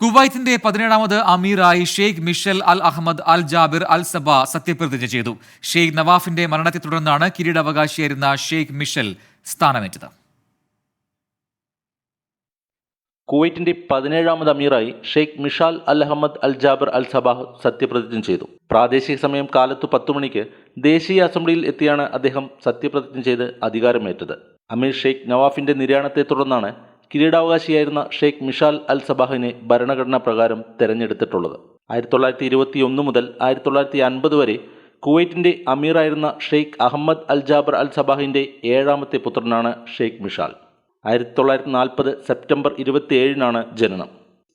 കുവൈത്തിന്റെ പതിനേഴാമത് അമീറായി Sheikh Mishal Al Ahmad Al Jabir Al Saba സത്യപ്രതിജ്ഞ ചെയ്തു. ഷെയ്ഖ് നവാഫിന്റെ മരണത്തെ തുടർന്നാണ് കിരീടാവകാശിയായിരുന്ന ഷെയ്ഖ് മിഷൽ സ്ഥാനമേറ്റത്. കുവൈറ്റിന്റെ പതിനേഴാമത് അമീറായി Sheikh Mishal Al Ahmad Al Jabir Al Sabah സത്യപ്രതിജ്ഞ ചെയ്തു. പ്രാദേശിക സമയം കാലത്ത് പത്തു മണിക്ക് ദേശീയ അസംബ്ലിയിൽ എത്തിയാണ് അദ്ദേഹം സത്യപ്രതിജ്ഞ ചെയ്ത് അധികാരമേറ്റത്. അമീർ ഷെയ്ഖ് നവാഫിന്റെ നിര്യാണത്തെ തുടർന്നാണ് കിരീടാവകാശിയായിരുന്ന ഷെയ്ഖ് മിഷാൽ അൽ സബാഹിനെ ഭരണഘടനാ പ്രകാരം തെരഞ്ഞെടുത്തിട്ടുള്ളത്. ആയിരത്തി തൊള്ളായിരത്തി ഇരുപത്തി ഒന്ന് മുതൽ ആയിരത്തി തൊള്ളായിരത്തി അൻപത് വരെ കുവൈറ്റിന്റെ അമീറായിരുന്ന Sheikh Ahmad Al Jaber Al സബാഹിന്റെ ഏഴാമത്തെ പുത്രനാണ് ഷെയ്ഖ് മിഷാൽ. ആയിരത്തി തൊള്ളായിരത്തി നാൽപ്പത് സെപ്റ്റംബർ ഇരുപത്തി ഏഴിനാണ് ജനനം.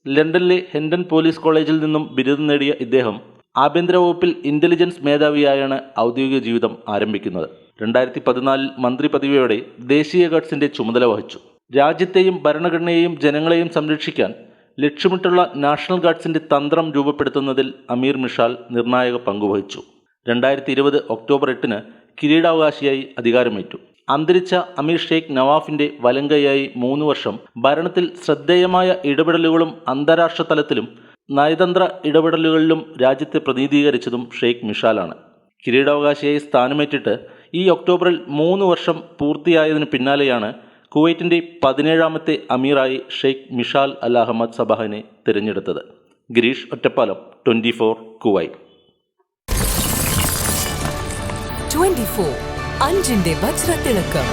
ലണ്ടനിലെ ഹെൻഡൻ പോലീസ് കോളേജിൽ നിന്നും ബിരുദം നേടിയ ഇദ്ദേഹം ആഭ്യന്തര വകുപ്പിൽ ഇന്റലിജൻസ് മേധാവിയായാണ് ഔദ്യോഗിക ജീവിതം ആരംഭിക്കുന്നത്. രണ്ടായിരത്തി പതിനാലിൽ മന്ത്രി പദവിയോടെ ദേശീയ ഗാർഡ്സിന്റെ ചുമതല വഹിച്ചു. രാജ്യത്തെയും ഭരണഘടനയെയും ജനങ്ങളെയും സംരക്ഷിക്കാൻ ലക്ഷ്യമിട്ടുള്ള നാഷണൽ ഗാർഡ്സിന്റെ തന്ത്രം രൂപപ്പെടുത്തുന്നതിൽ അമീർ മിഷാൽ നിർണായക പങ്കുവഹിച്ചു. രണ്ടായിരത്തി ഇരുപത് ഒക്ടോബർ എട്ടിന് കിരീടാവകാശിയായി അധികാരമേറ്റു. അന്തരിച്ച അമീർ ഷെയ്ഖ് നവാഫിന്റെ വലങ്കയായി മൂന്ന് വർഷം ഭരണത്തിൽ ശ്രദ്ധേയമായ ഇടപെടലുകളും അന്താരാഷ്ട്ര തലത്തിലും നയതന്ത്ര ഇടപെടലുകളിലും രാജ്യത്തെ പ്രതിനിധീകരിച്ചതും ഷെയ്ഖ് മിഷാലാണ്. കിരീടാവകാശിയായി സ്ഥാനമേറ്റിട്ട് ഈ ഒക്ടോബറിൽ മൂന്ന് വർഷം പൂർത്തിയായതിന് പിന്നാലെയാണ് കുവൈറ്റിന്റെ പതിനേഴാമത്തെ അമീറായി ഷെയ്ഖ് മിഷാൽ അൽ അഹമ്മദ് സബാഹിനെ തിരഞ്ഞെടുത്തത്. Girish Ottapalam twenty four Kuwait 24 അഞ്ചിന്റെ വജ്രത്തിളക്കം.